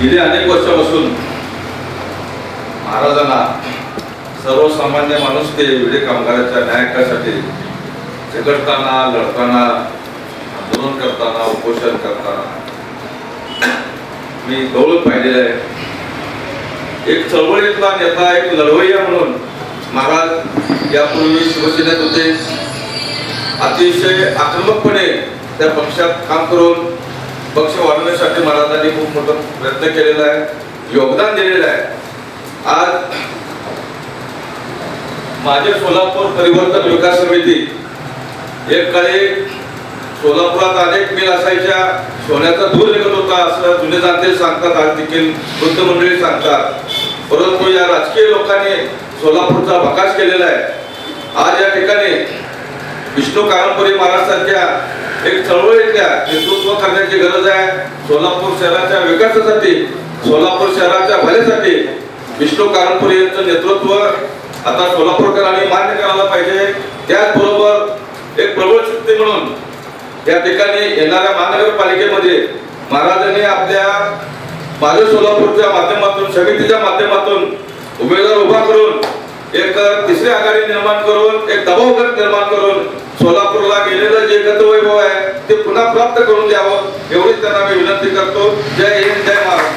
गेली अनेक वर्षापासून महाराजांना सर्वसामान्य माणूस ते विडे कामगाराच्या न्यायकासाठी झगडताना लढताना आंदोलन करताना उपोषण करताना. मी गौरव पाहिलेलं आहे. एक चळवळीतला नेता एक लढवय्या म्हणून महाराज यापूर्वी शिवसेनेत होते. अतिशय आक्रमकपणे त्या पक्षात काम करून पक्ष वाढवण्यासाठी महाराजांनी खूप मोठा प्रयत्न केलेला आहे योगदान दिलेलं आहे. आज माझे सोलापूर परिवर्तन विकास समिती एक काळी सोलापुरात अनेक मिल असायच्या सोन्याचा धूर निघत होता असं जुने जाते सांगतात आज देखील वृद्ध मंडळी सांगतात. परंतु या राजकीय लोकांनी सोलापूरचा प्रकाश केलेला आहे. आज या ठिकाणी विष्णू कारंपुरी महाराजसारख्या एक चळवळीतल्या नेतृत्व करण्याची गरज आहे. सोलापूर शहराच्या विकासासाठी सोलापूर शहराच्या भल्यासाठी विष्णू कारंपुरी यांचं नेतृत्व आता सोलापूरकरांनी मान्य करायला पाहिजे. त्याचबरोबर एक प्रबळ शक्ती म्हणून या ठिकाणी येणाऱ्या महानगरपालिकेमध्ये महाराजांनी आपल्या माझ्या सोलापूरच्या माध्यमातून समितीच्या माध्यमातून उमेदवार उभा करून एक तिसरी आघाडी निर्माण करून एक दबाव निर्माण करून सोलापूरला गेलेलं जे गतवैभव आहे ते पुन्हा प्राप्त करून द्यावं एवढीच त्यांना मी विनंती करतो. जय हिंद जय महाराज